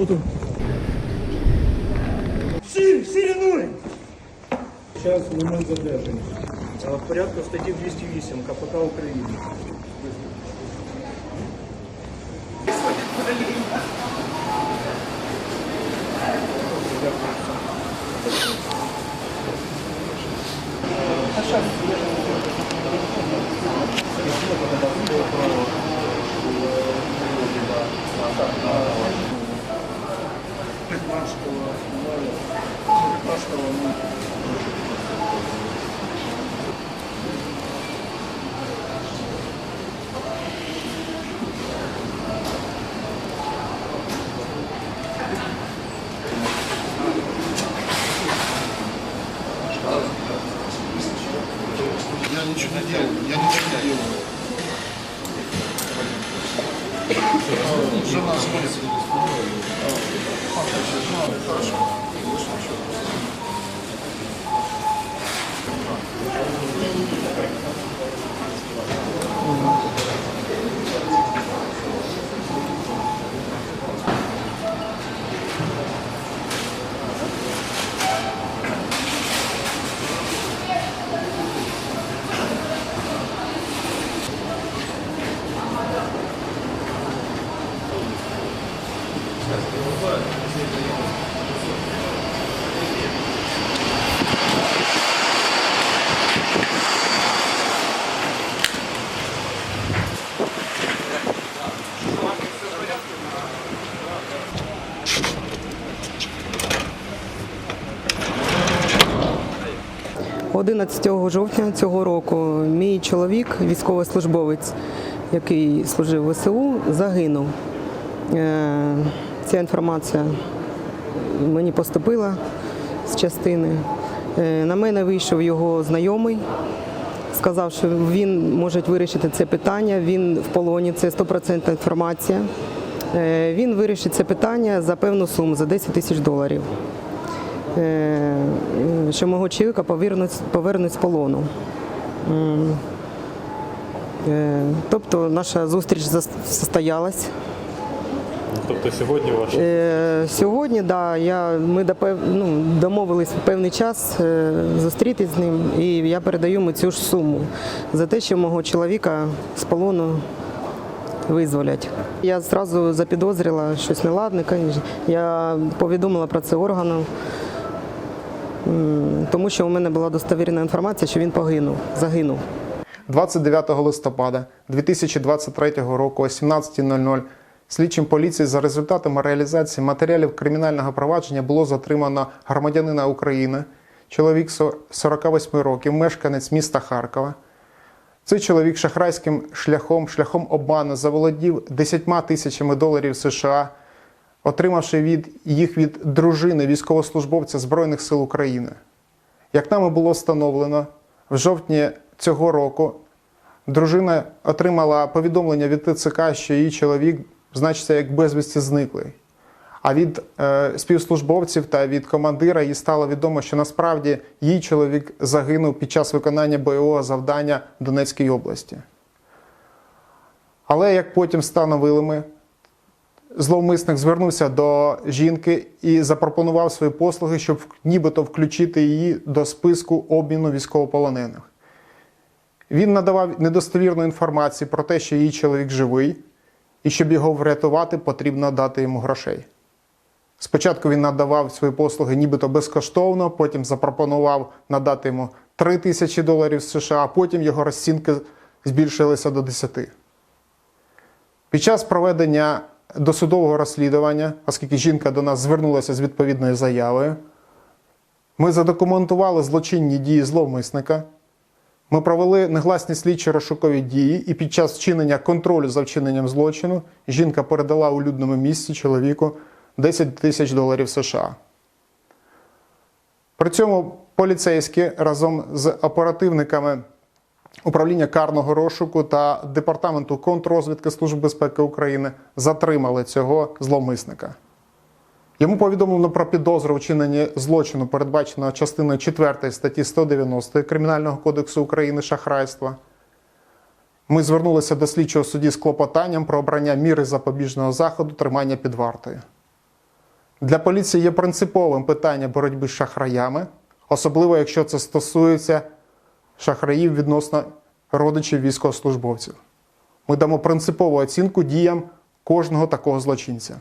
буду. Сир, сириной! Сейчас момент задержання. А Порядку статті 208 КПК України. Дякую. Пятнадцатого, девятнадцатого, ну, Я ничего не делаю, я ничего не делаю. Жена смотрит. Хорошо. – 11 жовтня цього року мій чоловік, військовослужбовець, який служив в ВСУ, загинув. Е, Ця інформація мені поступила з частини. Е, На мене вийшов його знайомий, сказав, що він може вирішити це питання. Він в полоні, це 100% інформація. Е, Він вирішить це питання за певну суму, за 10 тисяч доларів. Е, Що мого чоловіка повернуть, повернуть з полону. Е, Тобто наша зустріч состоялась. Тобто сьогодні ваш Е, Сьогодні да, я, ми допев, ну, домовились в певний час зустрітись з ним, і я передаю йому цю ж суму за те, що мого чоловіка з полону визволять. Я зразу запідозрила щось неладне. Я повідомила про це органам, тому що у мене була достовірна інформація, що він погинув, загинув. 29 листопада 2023 року о 17.00 слідчим поліції за результатами реалізації матеріалів кримінального провадження було затримано громадянина України, чоловік 48 років, мешканець міста Харкова. Цей чоловік шахрайським шляхом, шляхом обману заволодів 10 тисячами доларів США, отримавши від їх від дружини військовослужбовця Збройних сил України. Як нами було встановлено, в жовтні цього року дружина отримала повідомлення від ТЦК, що її чоловік значиться як безвісті зниклий. А від е, співслужбовців та від командира їй стало відомо, що насправді її чоловік загинув під час виконання бойового завдання Донецькій області. Але як потім встановили ми, зловмисник звернувся до жінки і запропонував свої послуги, щоб нібито включити її до списку обміну військовополонених. Він надавав недостовірну інформацію про те, що її чоловік живий, і щоб його врятувати, потрібно дати йому грошей. Спочатку він надавав свої послуги нібито безкоштовно, потім запропонував надати йому 3 тисячі доларів США, а потім його розцінки збільшилися до 10. Під час проведення досудового розслідування, оскільки жінка до нас звернулася з відповідною заявою, ми задокументували злочинні дії зловмисника. Ми провели негласні слідчі розшукові дії, і під час вчинення контролю за вчиненням злочину жінка передала у людному місці чоловіку 10 тисяч доларів США. При цьому поліцейські разом з оперативниками управління карного розшуку та департаменту контррозвідки Служби безпеки України затримали цього зловмисника. Йому повідомлено про підозру вчиненні злочину, передбаченого частиною 4 статті 190 Кримінального кодексу України шахрайства. Ми звернулися до слідчого судді з клопотанням про обрання міри запобіжного заходу тримання під вартою. Для поліції є принциповим питання боротьби з шахраями, особливо якщо це стосується шахраїв відносно родичів військовослужбовців. Ми дамо принципову оцінку діям кожного такого злочинця.